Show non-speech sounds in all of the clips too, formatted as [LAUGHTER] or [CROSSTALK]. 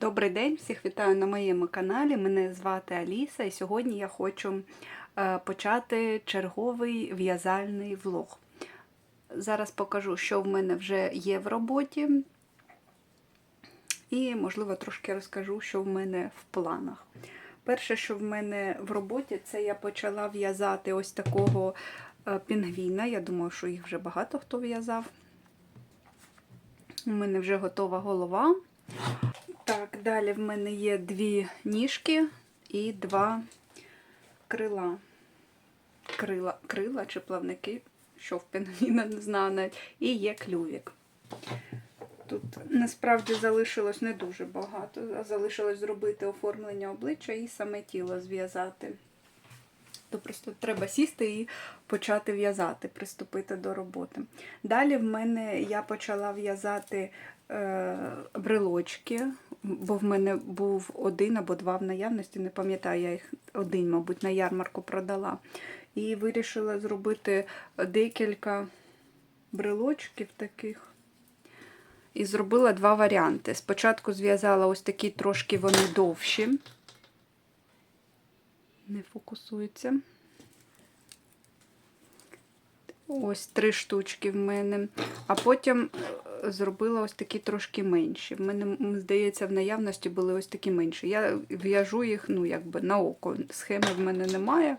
Добрий день, всіх вітаю на моєму каналі. Мене звати Аліса, і сьогодні я хочу е, почати черговий в'язальний влог. Зараз покажу, що в мене вже є в роботі, і, можливо, трошки розкажу, що в мене в планах. Перше, що в мене в роботі, це я почала в'язати ось такого е, пінгвіна. Я думаю, що їх вже багато хто в'язав. У мене вже готова голова. Так, далі в мене є дві ніжки і два крила. Крила, крила чи плавники, що в пінгвіна, не знаю навіть. І є клювік. Тут насправді залишилось не дуже багато, а залишилось зробити оформлення обличчя і саме тіло зв'язати. То просто треба сісти і почати в'язати, приступити до роботи. Далі в мене я почала в'язати е, брелочки, бо в мене був один або два в наявності, не пам'ятаю, я їх один, мабуть, на ярмарку продала. І вирішила зробити декілька брелочків таких. І зробила два варіанти. Спочатку зв'язала ось такі трошки вони довші. Не фокусується. Ось три штучки в мене. А потім е, зробила ось такі трошки менші. В мене, здається, в наявності були ось такі менші. Я в'яжу їх, ну, якби на око. Схеми в мене немає,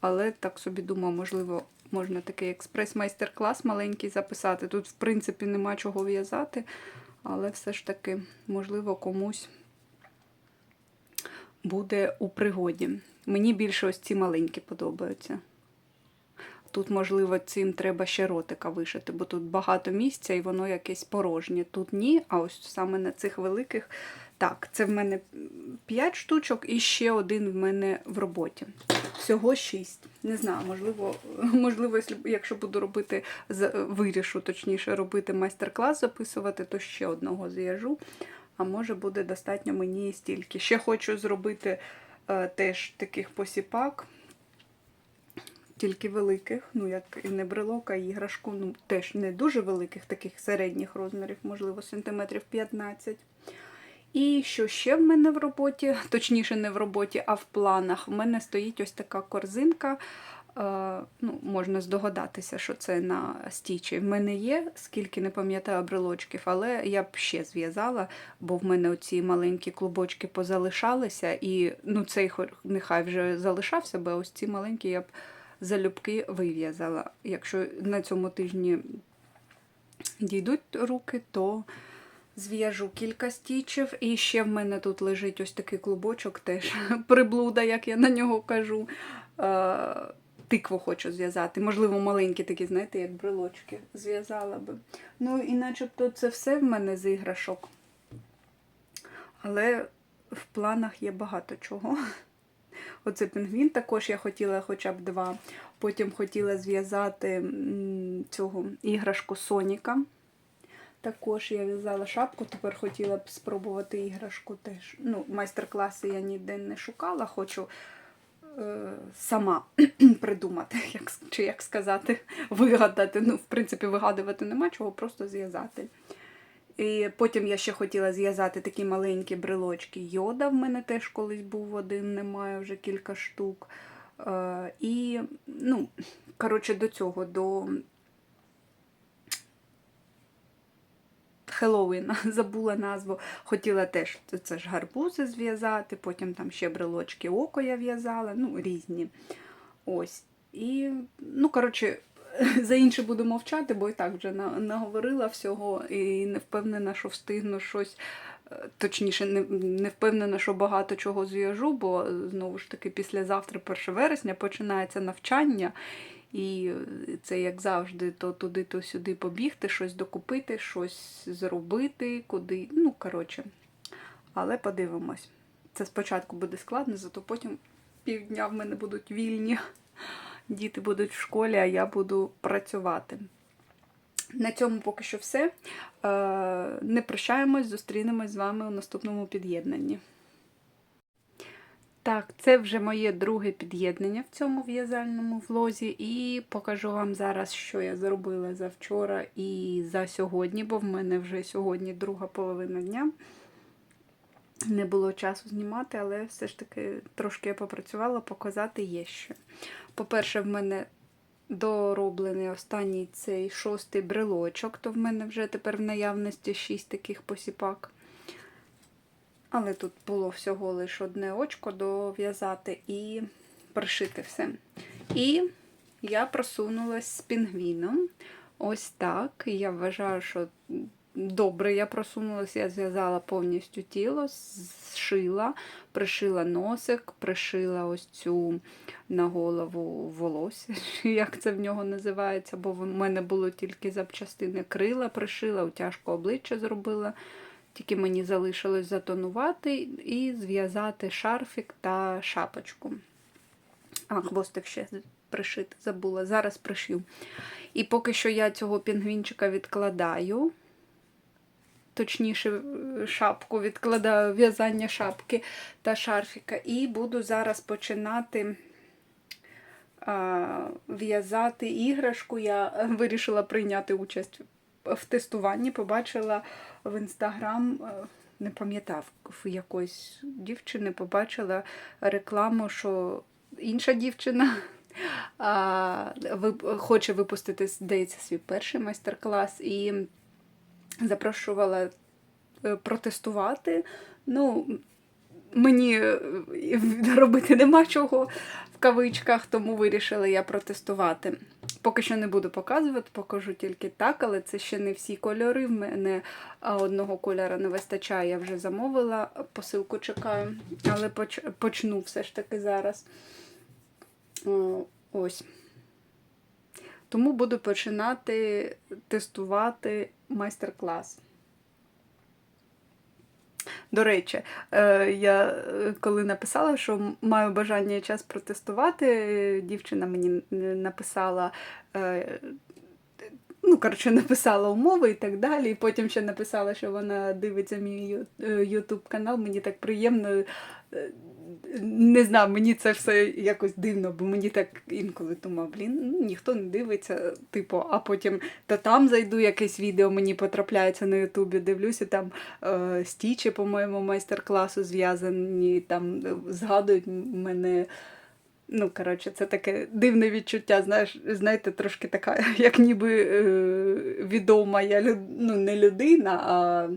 але так собі думаю, можливо, можна такий експрес-майстер-клас маленький записати. Тут, в принципі, нема чого в'язати, але все ж таки, можливо, комусь буде у пригоді. Мені більше ось ці маленькі подобаються. Тут, можливо, цим треба ще ротика вишити, бо тут багато місця і воно якесь порожнє. Тут ні, а ось саме на цих великих. Так, це в мене 5 штучок і ще один в мене в роботі. Всього 6. Не знаю, можливо, [LAUGHS] можливо, якщо буду робити, вирішу, точніше, робити майстер-клас, записувати, то ще одного зв'яжу. А може буде достатньо мені і стільки. Ще хочу зробити е, теж таких посіпак тільки великих, ну як і не брелок, а іграшку, ну теж не дуже великих, таких середніх розмірів, можливо, сантиметрів 15. І що ще в мене в роботі, точніше, не в роботі, а в планах, в мене стоїть ось така корзинка. Е, ну, Можна здогадатися, що це на стічі. В мене є, скільки не пам'ятаю брелочків, але я б ще зв'язала, бо в мене оці маленькі клубочки позалишалися, і ну, цей нехай вже залишався, бо ось ці маленькі я б залюбки вив'язала. Якщо на цьому тижні дійдуть руки, то зв'яжу кілька стічів. І ще в мене тут лежить ось такий клубочок, теж [LAUGHS] приблуда, як я на нього кажу. Тикву хочу зв'язати. Можливо, маленькі такі, знаєте, як брелочки зв'язала би. Ну, і начебто це все в мене з іграшок. Але в планах є багато чого. [LAUGHS] Оце пінгвін також я хотіла хоча б два. Потім хотіла зв'язати цього іграшку Соніка. Також я в'язала шапку, тепер хотіла б спробувати іграшку теж. Ну, Майстер-класи я ніде не шукала, хочу сама [CLEARS THROAT] придумати, як, чи як сказати, [LAUGHS] вигадати. Ну, в принципі, вигадувати нема чого, просто зв'язати. І Потім я ще хотіла зв'язати такі маленькі брелочки. Йода в мене теж колись був один, немає вже кілька штук. Е, І, ну, коротше, до цього, до Хеллоуіна, [LAUGHS] забула назву. Хотіла теж це ж гарбузи зв'язати, потім там ще брелочки око я в'язала, ну, різні. Ось. І, ну, коротше, [LAUGHS] за інше буду мовчати, бо і так вже наговорила всього і не впевнена, що встигну щось. Е, точніше, не не впевнена, що багато чого зв'яжу, бо знову ж таки, післязавтра, 1 вересня, починається навчання. І це, як завжди, то туди, то сюди побігти, щось докупити, щось зробити, куди. Ну, коротше. Але подивимось. Це спочатку буде складно, зато потім півдня в мене будуть вільні. Діти будуть в школі, а я буду працювати. На цьому поки що все. Е, не прощаємось, зустрінемось з вами у наступному під'єднанні. Так, це вже моє друге під'єднання в цьому в'язальному влозі, і покажу вам зараз, що я зробила за вчора і за сьогодні, бо в мене вже сьогодні друга половина дня. Не було часу знімати, але все ж таки трошки я попрацювала, показати є що. По-перше, в мене дороблений останній цей шостий брелочок, то в мене вже тепер в наявності шість таких посіпак. Але тут було всього лише одне очко дов'язати і пришити все. І я просунулася з пінгвіном. Ось так. Я вважаю, що добре я просунулася. Я зв'язала повністю тіло, зшила, пришила носик, пришила ось цю на голову волосся, [LAUGHS] як це в нього називається, бо в мене було тільки запчастини крила, пришила, утяжку обличчя зробила. Тільки мені залишилось затонувати і зв'язати шарфік та шапочку. А, хвостик ще пришити забула. Зараз пришью. І поки що я цього пінгвінчика відкладаю. Точніше, шапку відкладаю в'язання шапки та шарфіка. І буду зараз починати а, в'язати іграшку. Я вирішила прийняти участь в тестуванні. Побачила в інстаграм, е, не пам'ятав, якоїсь дівчини побачила рекламу, що інша дівчина а, вип- хоче випустити, здається, свій перший майстер-клас і запрошувала е, протестувати. Ну, мені е, робити нема чого в кавичках, тому вирішила я протестувати. Поки що не буду показувати, покажу тільки так, але це ще не всі кольори. В мене одного кольора не вистачає, я вже замовила, посилку чекаю, але поч- почну все ж таки зараз. Ось. Тому буду починати тестувати майстер-клас. До речі, е, я е, коли написала, що маю бажання і час протестувати, дівчина мені написала, е, ну, коротше, написала умови і так далі. І потім ще написала, що вона дивиться мій ютуб канал. Мені так приємно. Не знаю, мені це все якось дивно, бо мені так інколи думав, блін, ну, ніхто не дивиться, типу, а потім та там зайду якесь відео, мені потрапляється на Ютубі, дивлюся, там е, стічі, по-моєму, майстер-класу зв'язані, там згадують мене. Ну, коротше, це таке дивне відчуття, знаєш, знаєте, трошки така, [LAUGHS] як ніби е, відома я люд... ну, не людина, а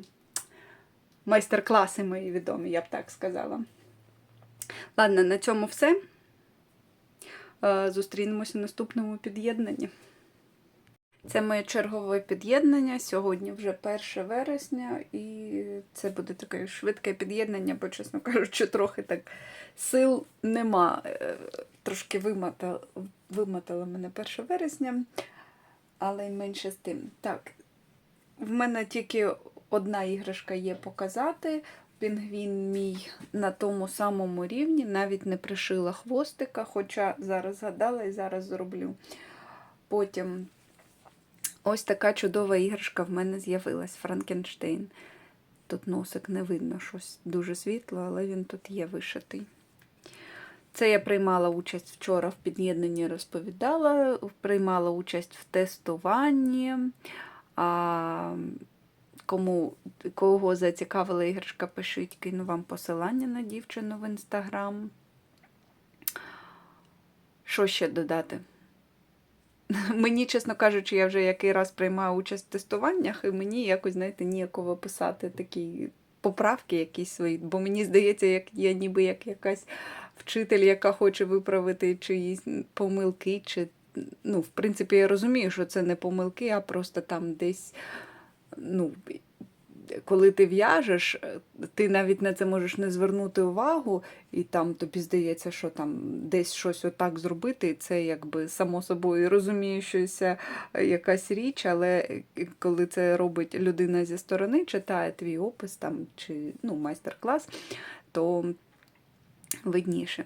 майстер-класи мої відомі, я б так сказала. Ладно, на цьому все. Е, Зустрінемося в наступному під'єднанні. Це моє чергове під'єднання. Сьогодні вже 1 вересня, і це буде таке швидке під'єднання, бо, чесно кажучи, трохи так сил нема. Е, Трошки вимотала, вимотала мене 1 вересня, але й менше з тим. Так, в мене тільки одна іграшка є показати. Пінгвін мій на тому самому рівні, навіть не пришила хвостика, хоча зараз згадала і зараз зроблю. Потім ось така чудова іграшка в мене з'явилась Франкенштейн. Тут носик не видно, щось дуже світло, але він тут є вишитий. Це я приймала участь вчора в під'єднанні, розповідала, приймала участь в тестуванні. Кому кого зацікавила іграшка, пишіть, кину вам посилання на дівчину в інстаграм. Що ще додати? [LAUGHS] Мені, чесно кажучи, я вже який раз приймаю участь в тестуваннях, і мені якось, знаєте, ніяково писати такі поправки якісь свої. Бо мені здається, як я ніби як якась вчитель, яка хоче виправити чиїсь помилки, чи, ну, в принципі, я розумію, що це не помилки, а просто там десь ну, коли ти в'яжеш, ти навіть на це можеш не звернути увагу, і там тобі здається, що там десь щось отак зробити, і це якби само собою розуміючися якась річ, але коли це робить людина зі сторони, читає твій опис там, чи ну, майстер-клас, то видніше.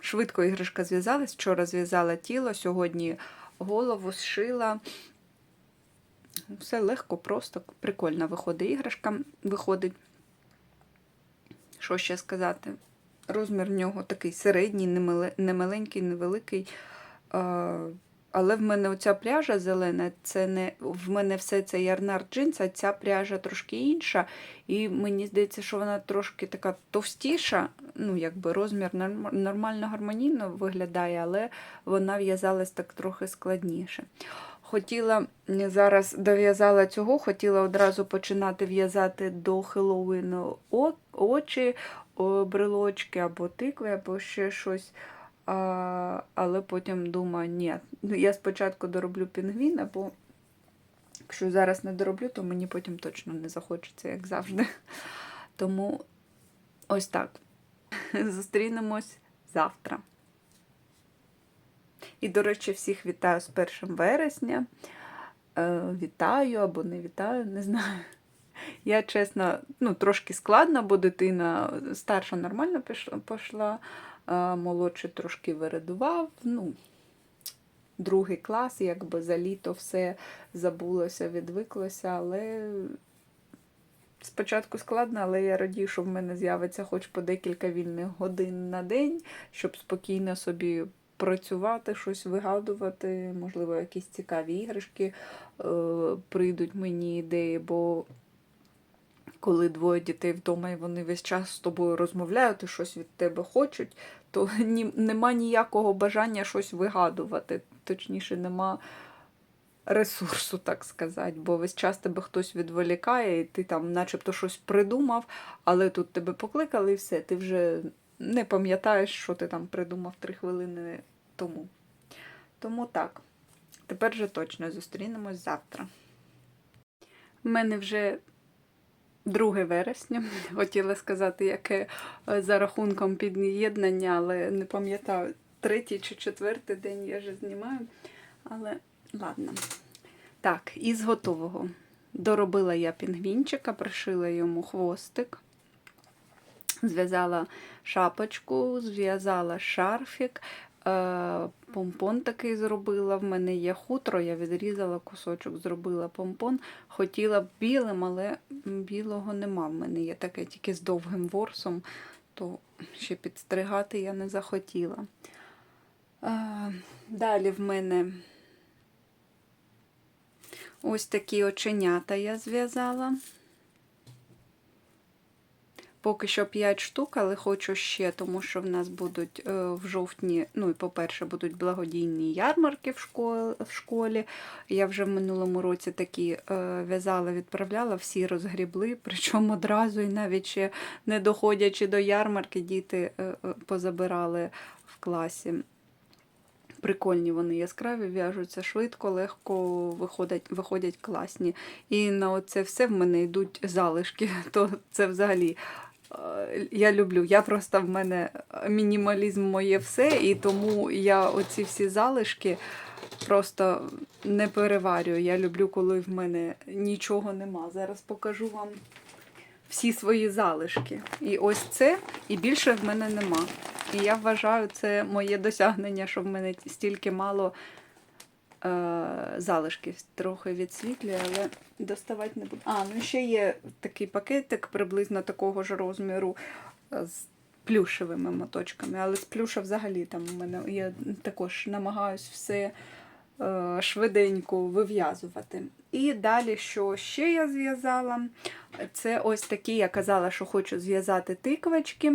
Швидко іграшка зв'язалась, вчора зв'язала тіло, сьогодні голову зшила. Все легко, просто, прикольно виходить іграшка. Виходить. Що ще сказати? Розмір в нього такий середній, немаленький, невеликий. але в мене оця пряжа зелена, це не в мене все це ярнар джинс, а ця пряжа трошки інша. І мені здається, що вона трошки така товстіша, ну якби розмір нормально гармонійно виглядає, але вона в'язалась так трохи складніше. Хотіла зараз дов'язала цього, хотіла одразу починати в'язати до Хеллоуіну очі, брелочки або тикви, або ще щось. А, але потім думаю, ні, ну, я спочатку дороблю пінгвіна, бо якщо зараз не дороблю, то мені потім точно не захочеться, як завжди. Тому ось так. [LAUGHS] Зустрінемось завтра. І, до речі, всіх вітаю з 1 вересня. Е, вітаю або не вітаю, не знаю. Я чесно, ну, трошки складно, бо дитина старша нормально пішла, а молодший трошки вирадував. Ну, другий клас, якби за літо все забулося, відвиклося, але спочатку складно, але я радію, що в мене з'явиться хоч по декілька вільних годин на день, щоб спокійно собі працювати, щось вигадувати, можливо, якісь цікаві іграшки е, прийдуть мені ідеї, бо коли двоє дітей вдома і вони весь час з тобою розмовляють і щось від тебе хочуть, то ні, нема ніякого бажання щось вигадувати. Точніше, нема ресурсу, так сказати, бо весь час тебе хтось відволікає, і ти там начебто щось придумав, але тут тебе покликали і все, ти вже не пам'ятаєш, що ти там придумав три хвилини тому. Тому так, тепер же точно зустрінемось завтра. У мене вже 2 вересня. [LAUGHS] Хотіла сказати, яке е, за рахунком під'єднання, але не пам'ятаю, третій чи четвертий день я вже знімаю. Але ладно. Так, із готового. Доробила я пінгвінчика, пришила йому хвостик, зв'язала шапочку, зв'язала шарфік, помпон такий зробила. В мене є хутро, я відрізала кусочок, зробила помпон. Хотіла б білим, але білого нема. В мене є таке тільки з довгим ворсом, то ще підстригати я не захотіла. Е, Далі в мене ось такі оченята я зв'язала. Поки що 5 штук, але хочу ще, тому що в нас будуть е, в жовтні, ну і по-перше, будуть благодійні ярмарки в школі. В школі. Я вже в минулому році такі е, в'язала, відправляла, всі розгрібли, [LAUGHS] причому одразу і навіть ще не доходячи до ярмарки, діти е, позабирали в класі. Прикольні вони яскраві, в'яжуться швидко, легко виходять, виходять класні. І на оце все в мене йдуть залишки. [LAUGHS] То це взагалі я люблю. Я просто в мене мінімалізм моє все, і тому я оці всі залишки просто не переварюю. Я люблю, коли в мене нічого нема. Зараз покажу вам всі свої залишки. І ось це, і більше в мене нема. І я вважаю, це моє досягнення, що в мене стільки мало е, залишків. Трохи відсвітлює, але доставати не буду. А, ну ще є такий пакетик приблизно такого ж розміру е, з плюшевими моточками. Але з плюша взагалі там у мене я також намагаюсь все е, швиденько вив'язувати. І далі, що ще я зв'язала, це ось такі, я казала, що хочу зв'язати тиквочки.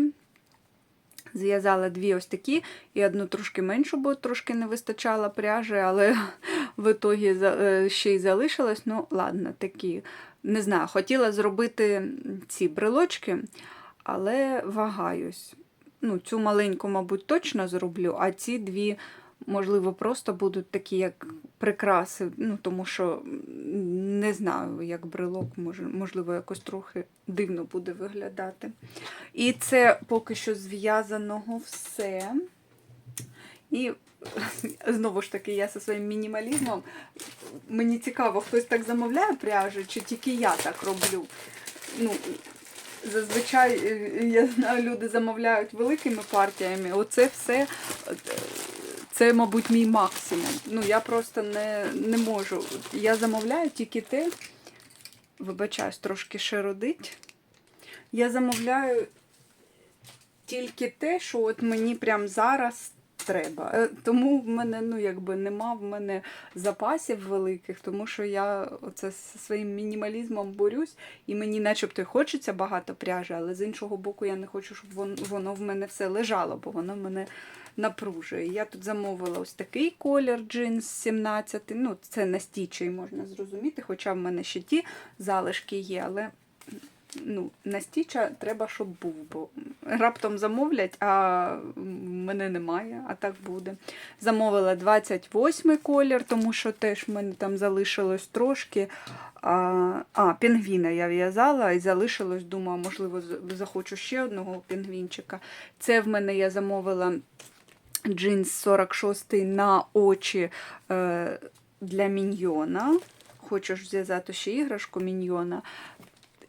Зв'язала дві ось такі, і одну трошки меншу, бо трошки не вистачало пряжі, але [LAUGHS] в ітогі е, ще й залишилось. Ну, ладно, такі. Не знаю, хотіла зробити ці брелочки, але вагаюсь. Ну, цю маленьку, мабуть, точно зроблю, а ці дві, можливо, просто будуть такі, як прикраси. Ну, тому що не знаю, як брелок, можливо, якось трохи дивно буде виглядати. І це поки що зв'язаного все. І [LAUGHS] знову ж таки, я зі своїм мінімалізмом. Мені цікаво, хтось так замовляє пряжу, чи тільки я так роблю. Ну, зазвичай, е, я знаю, люди замовляють великими партіями. Оце все, е, це, мабуть, мій максимум. Ну, я просто не, не можу. Я замовляю тільки те, вибачаюсь, трошки широдить. Я замовляю тільки те, що от мені прямо зараз треба. Е, Тому в мене ну, якби нема в мене запасів великих, тому що я оце зі своїм мінімалізмом борюсь, і мені начебто й хочеться багато пряжі, але з іншого боку, я не хочу, щоб воно в мене все лежало, бо воно в мене напружує. Я тут замовила ось такий колір джинс 17. Ну, це настійчий, можна зрозуміти, хоча в мене ще ті залишки є, але ну, настіча треба, щоб був, бо раптом замовлять, а мене немає, а так буде. Замовила 28 колір, тому що теж в мене там залишилось трошки. А, а пінгвіна я в'язала і залишилось, думаю, можливо, захочу ще одного пінгвінчика. Це в мене я замовила джинс 46 на очі е, для міньйона. Хочеш зв'язати ще іграшку міньйона.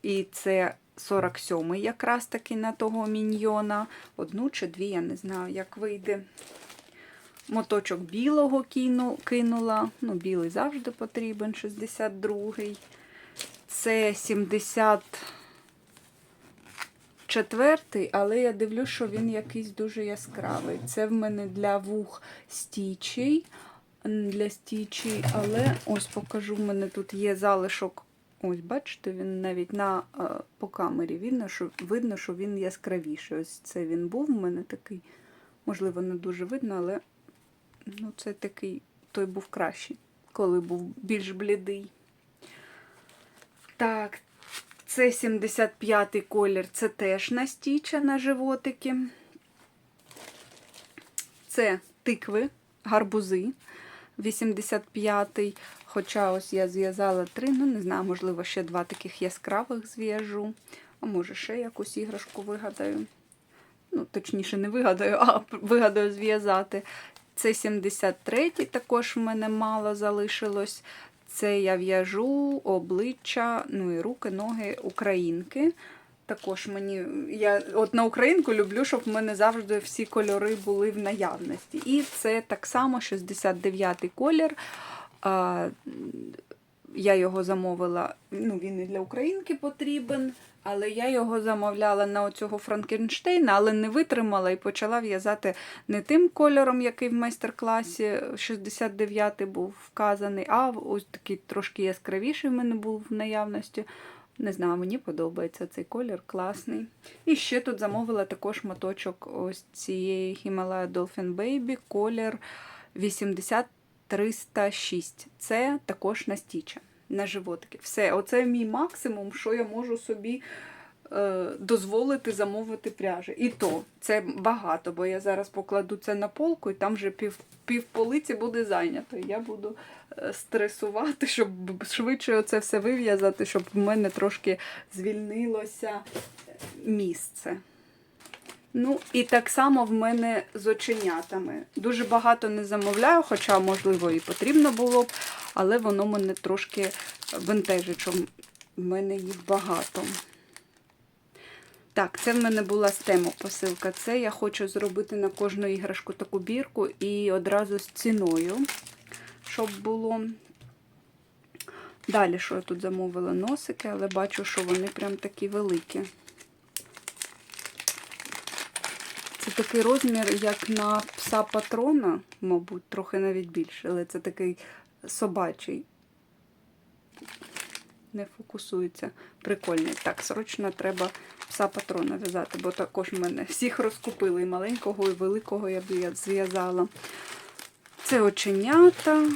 І це 47-й якраз таки на того міньйона. Одну чи дві, я не знаю, як вийде. Моточок білого кину, кинула. Ну, білий завжди потрібен, 62-й. Це 74-й, але я дивлюсь, що він якийсь дуже яскравий. Це в мене для вух стічий. Для стічій, але ось покажу, в мене тут є залишок. Ось, бачите, він навіть на, е, по камері видно що, видно, що він яскравіший. Ось це він був у мене такий, можливо, не дуже видно, але ну, це такий, той був кращий, коли був більш блідий. Так, це 75-й колір, це теж настіча на животики. Це тикви, гарбузи. 85-й. Хоча ось я зв'язала три, ну не знаю, можливо, ще два таких яскравих зв'яжу. А може ще якусь іграшку вигадаю. Ну, точніше, не вигадаю, а вигадаю зв'язати. Це 73-й, також в мене мало залишилось. Це я в'яжу обличчя, ну і руки, ноги українки. Також мені, я от на українку люблю, щоб в мене завжди всі кольори були в наявності. І це так само 69-й колір. Я його замовила, ну він і для українки потрібен, але я його замовляла на оцього Франкенштейна, але не витримала і почала в'язати не тим кольором, який в майстер-класі 69-й був вказаний, а ось такий трошки яскравіший в мене був в наявності. Не знаю, мені подобається цей колір, класний. І ще тут замовила також моточок ось цієї Himalaya Dolphin Baby, колір 80306. Це також настіча на животики. Все, оце мій максимум, що я можу собі е, дозволити замовити пряжі. І то це багато, бо я зараз покладу це на полку, і там вже пів, пів полиці буде зайнято. Я буду е, стресувати, щоб швидше це все вив'язати, щоб в мене трошки звільнилося місце. Ну, і так само в мене з оченятами. Дуже багато не замовляю, хоча, можливо, і потрібно було б, але воно мене трошки бентежить, що в мене їх багато. Так, це в мене була з посилка. Це я хочу зробити на кожну іграшку таку бірку і одразу з ціною, щоб було. Далі, що я тут замовила носики, але бачу, що вони прям такі великі. Це такий розмір, як на пса патрона, мабуть, трохи навіть більше, але це такий собачий. Не фокусується. Прикольний. Так, срочно треба пса патрона в'язати, бо також в мене всіх розкупили. І маленького, і великого я б зв'язала. Це оченята.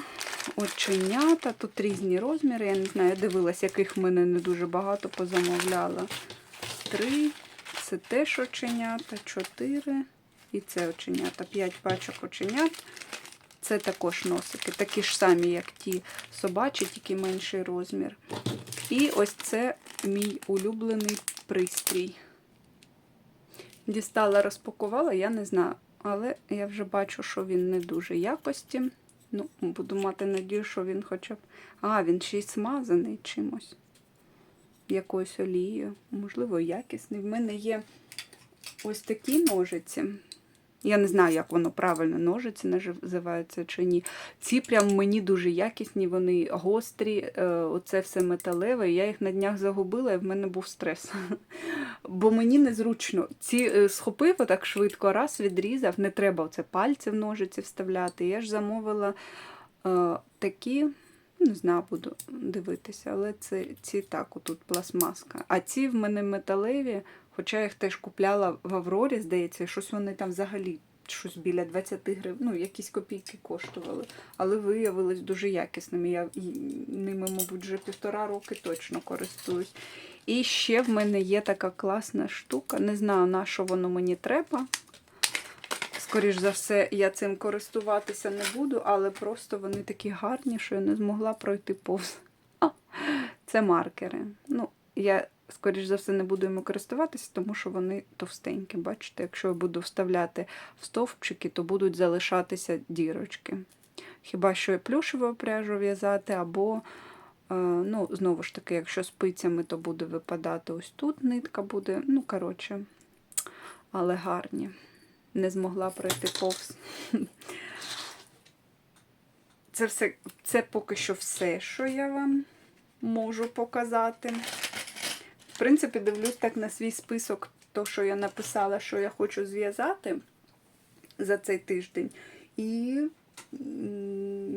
Оченята. Тут різні розміри. Я не знаю, я дивилась, яких в мене не дуже багато позамовляла. Три. Це теж оченята, 4. І це оченята. 5 пачок оченят. Це також носики, такі ж самі, як ті собачі, тільки менший розмір. І ось це мій улюблений пристрій. Дістала, розпакувала, я не знаю. Але я вже бачу, що він не дуже якості. Ну, буду мати надію, що він хоча б. А, він ще й смазаний чимось якоюсь олією, можливо, якісний. В мене є ось такі ножиці. Я не знаю, як воно правильно ножиці називаються чи ні. Ці прям мені дуже якісні, вони гострі, е, оце все металеве. Я їх на днях загубила і в мене був стрес. [LAUGHS] бо мені незручно. Ці е, схопив отак швидко, раз відрізав, не треба оце пальці в ножиці вставляти. Я ж замовила е, такі, не знаю, буду дивитися, але це ці так, отут пластмаска. А ці в мене металеві, хоча я їх теж купляла в Аврорі, здається, щось вони там взагалі. Щось біля 20 гривень, ну, якісь копійки коштували, але виявилось дуже якісними. Я ними, мабуть, вже півтора роки точно користуюсь. І ще в мене є така класна штука. Не знаю, на що воно мені треба. Скоріш за все, я цим користуватися не буду, але просто вони такі гарні, що я не змогла пройти повз. А, Це маркери. Ну, я, скоріш за все, не буду їм користуватися, тому що вони товстенькі. Бачите, якщо я буду вставляти в стовпчики, то будуть залишатися дірочки. Хіба що я плюшеву пряжу в'язати, або, е, ну, знову ж таки, якщо спицями, то буде випадати ось тут нитка буде. Ну, коротше, але гарні. Не змогла пройти повз. Це все, це поки що все, що я вам можу показати. В принципі, дивлюсь так на свій список, то, що я написала, що я хочу зв'язати за цей тиждень. І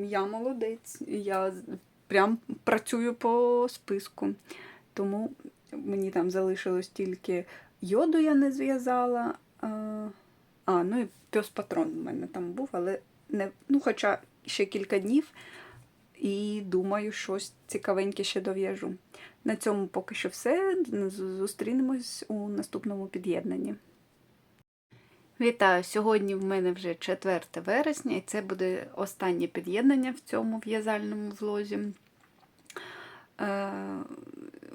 я молодець. Я прям працюю по списку. Тому мені там залишилось тільки йоду я не зв'язала. А, ну і пес патрон в мене там був, але не, ну, хоча ще кілька днів. І думаю, щось цікавеньке ще дов'яжу. На цьому поки що все. Зустрінемось у наступному під'єднанні. Вітаю! Сьогодні в мене вже 4 вересня, і це буде останнє під'єднання в цьому в'язальному влозі.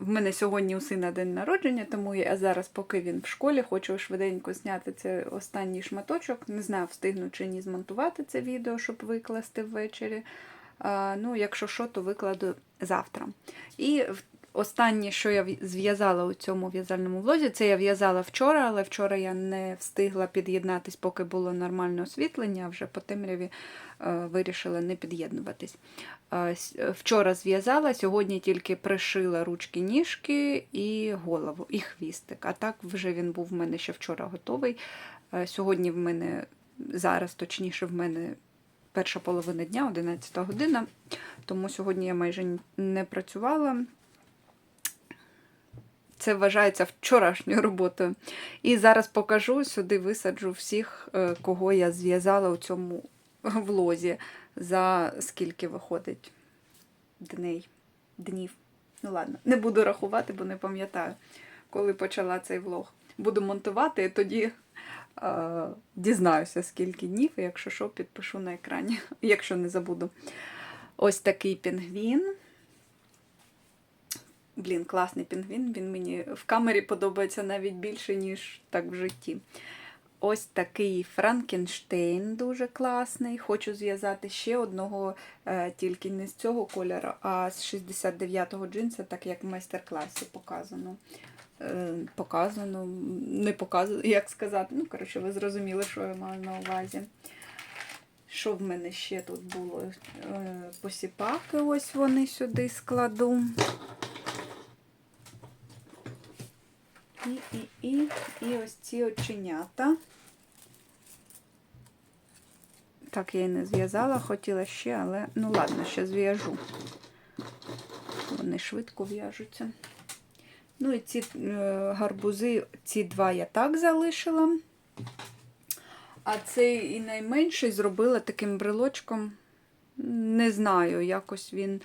В мене сьогодні у сина день народження, тому я зараз, поки він в школі, хочу швиденько зняти цей останній шматочок. Не знаю, встигну чи ні змонтувати це відео, щоб викласти ввечері. Ну, якщо що, то викладу завтра. І в- останнє, що я зв'язала у цьому в'язальному влозі, це я в'язала вчора, але вчора я не встигла під'єднатись, поки було нормальне освітлення, вже по темряві е, вирішила не під'єднуватись. Е, Вчора зв'язала, сьогодні тільки пришила ручки, ніжки і голову, і хвістик. А так вже він був в мене ще вчора готовий. Е, Сьогодні в мене, зараз точніше, в мене перша половина дня, 11 година, тому сьогодні я майже не працювала. Це вважається вчорашньою роботою. І зараз покажу, сюди висаджу всіх, е, кого я зв'язала у цьому влозі, за скільки виходить дней, днів. Ну ладно, не буду рахувати, бо не пам'ятаю, коли почала цей влог. Буду монтувати, і тоді е, дізнаюся, скільки днів, якщо що, підпишу на екрані, [LAUGHS] якщо не забуду. Ось такий пінгвін. Блін, класний пінгвін. Він мені в камері подобається навіть більше, ніж так в житті. Ось такий Франкенштейн дуже класний. Хочу зв'язати ще одного, е, тільки не з цього кольору, а з 69-го джинса, так як в майстер-класі показано. Е, показано, не показано, як сказати. Ну, коротше, ви зрозуміли, що я маю на увазі. Що в мене ще тут було? Е, Посіпаки, ось вони сюди складу. І, і, і, і ось ці оченята. Так, я і не зв'язала, хотіла ще, але ну ладно, ще зв'яжу. Вони швидко в'яжуться. Ну і ці е, гарбузи, ці два я так залишила. А цей і найменший зробила таким брелочком. Не знаю, якось він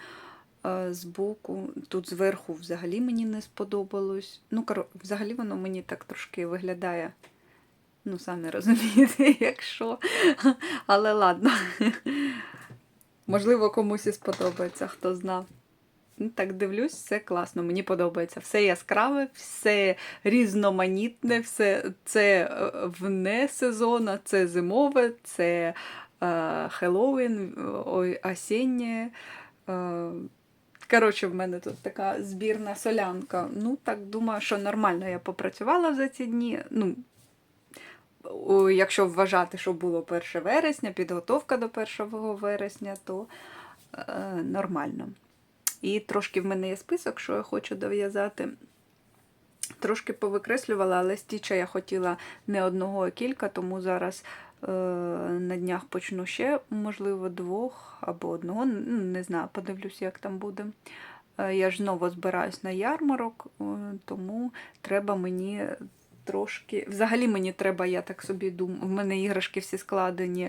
збоку, тут зверху взагалі мені не сподобалось. Ну, взагалі воно мені так трошки виглядає. Ну, самі розумієте, [LAUGHS] якщо. Але ладно. Можливо, комусь і сподобається, хто знав. Ну, так дивлюсь, все класно, мені подобається. Все яскраве, все різноманітне, все це е, вне сезону, це зимове, це е, Хеллоуін, осіннє. Е, Коротше, в мене тут така збірна солянка. Ну, так думаю, що нормально я попрацювала за ці дні. Ну, якщо вважати, що було 1 вересня, підготовка до 1 вересня, то е, нормально. І трошки в мене є список, що я хочу дов'язати. Трошки повикреслювала, але стіча я хотіла не одного, а кілька, тому зараз на днях почну ще, можливо, двох або одного. ну, Не знаю, подивлюсь, як там буде. Е, Я ж знову збираюсь на ярмарок, е, тому треба мені трошки. Взагалі мені треба, я так собі думаю, в мене іграшки всі складені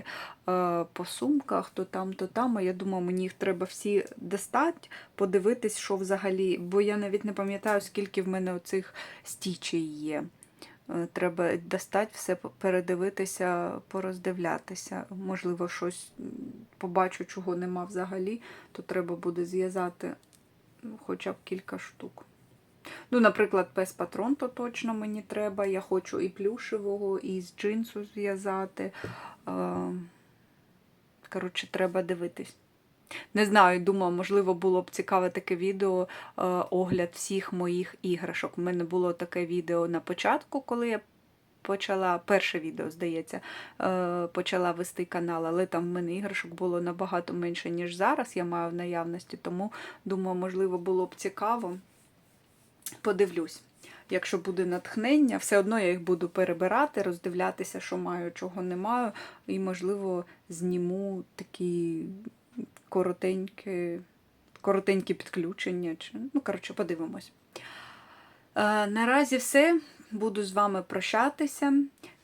е, по сумках, то там, то там. А я думаю, мені їх треба всі достати, подивитись, що взагалі. Бо я навіть не пам'ятаю, скільки в мене оцих стічей є. Е, Треба достати все, передивитися, пороздивлятися. Можливо, щось побачу, чого нема взагалі, то треба буде зв'язати ну, хоча б кілька штук. Ну, наприклад, пес патрон, то точно мені треба. Я хочу і плюшевого, і з джинсу зв'язати. Е, Коротше, треба дивитись. Не знаю, думаю, можливо, було б цікаве таке відео, е, огляд всіх моїх іграшок. У мене було таке відео на початку, коли я почала, перше відео, здається, е, почала вести канал, але там в мене іграшок було набагато менше, ніж зараз я маю в наявності, тому думаю, можливо, було б цікаво. Подивлюсь. Якщо буде натхнення, все одно я їх буду перебирати, роздивлятися, що маю, чого не маю, і, можливо, зніму такі коротенькі, коротенькі підключення. Чи, ну, коротше, подивимось. Е, наразі все. Буду з вами прощатися.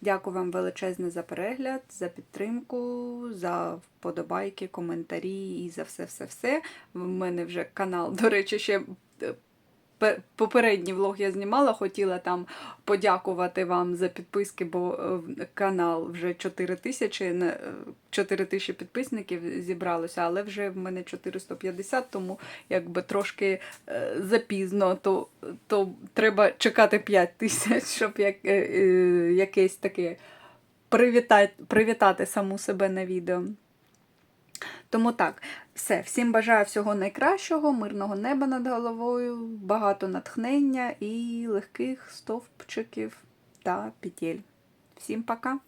Дякую вам величезне за перегляд, за підтримку, за вподобайки, коментарі і за все-все-все. В мене вже канал, до речі, ще. Е, пе- Попередній влог я знімала, хотіла там подякувати вам за підписки, бо е, канал вже 4 тисячі, е, 4 тисячі підписників зібралося, але вже в мене 450, тому якби трошки е, запізно, то, то треба чекати 5 тисяч, [LAUGHS] щоб як, е, е, якесь таке привітати, привітати саму себе на відео. Тому так, все. Всім бажаю всього найкращого, мирного неба над головою, багато натхнення і легких стовпчиків та петель. Всім пока!